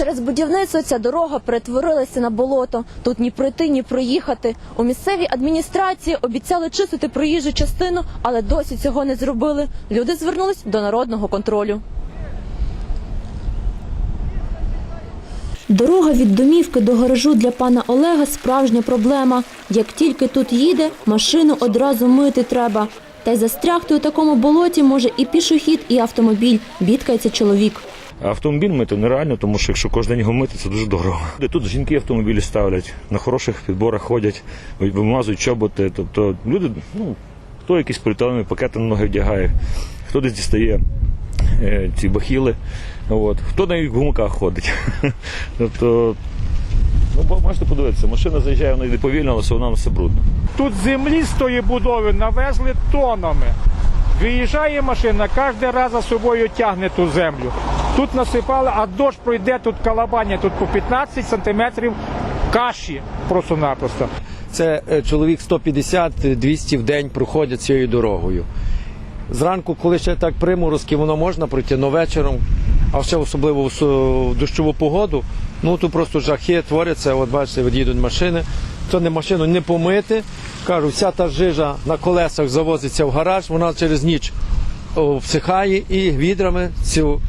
Через будівництво ця дорога перетворилася на болото. Тут ні пройти, ні проїхати. У місцевій адміністрації обіцяли чистити проїжджу частину, але досі цього не зробили. Люди звернулись до народного контролю. Дорога від домівки до гаражу для пана Олега справжня проблема. Як тільки тут їде, машину одразу мити треба. Та й застрягти у такому болоті може і пішохід, і автомобіль, бідкається чоловік. Автомобіль мити нереально, тому що якщо кожен день його мити, це дуже дорого. Тут жінки автомобілі ставлять, на хороших підборах ходять, вимазують чоботи. Тобто люди, ну, хто якісь поліетиленові пакети на ноги вдягає, хто десь дістає е, ці бахіли, от, хто навіть в гумаках ходить. тобто, ну, можете подивитися, машина заїжджає, вона йде повільно, але все одно все брудно. Тут землі з тої будови навезли тонами. Виїжджає машина, кожен раз за собою тягне ту землю. Тут насипали, а дощ пройде, тут калабання, тут по 15 сантиметрів каші просто-напросто. Це е, чоловік 150-200 в день проходять цією дорогою. Зранку, коли ще так приморозки, воно можна пройти, але вечором, а ще особливо в дощову погоду, ну тут просто жахи творяться, от бачите, от їдуть машини, то не машину не помити. Кажу, вся та жижа на колесах завозиться в гараж, вона через ніч всихає і відрами цю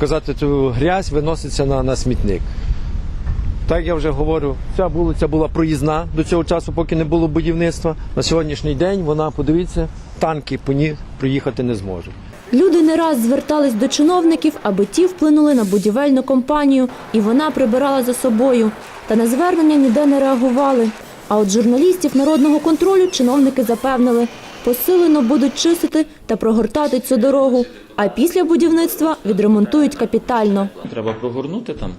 казати, цю грязь виноситься на, на смітник. Так я вже говорю, ця вулиця була проїзна до цього часу, поки не було будівництва. На сьогоднішній день вона, подивіться, танки по ній проїхати не зможуть. Люди не раз звертались до чиновників, аби ті вплинули на будівельну компанію, і вона прибирала за собою. Та на звернення ніде не реагували. А от журналістів народного контролю чиновники запевнили, посилено будуть чистити та прогортати цю дорогу. А після будівництва відремонтують капітально. Треба прогорнути там.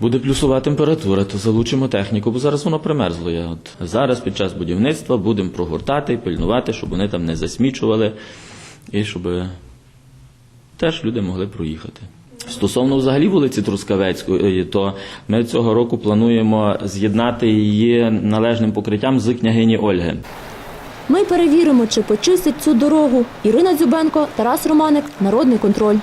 Буде плюсова температура, то залучимо техніку, бо зараз воно примерзло. є. От зараз під час будівництва будемо прогортати і пильнувати, щоб вони там не засмічували і щоб теж люди могли проїхати. Стосовно взагалі вулиці Трускавецької, то ми цього року плануємо з'єднати її належним покриттям з княгині Ольги. Ми перевіримо, чи почистять цю дорогу. Ірина Дзюбенко, Тарас Романик, Народний контроль.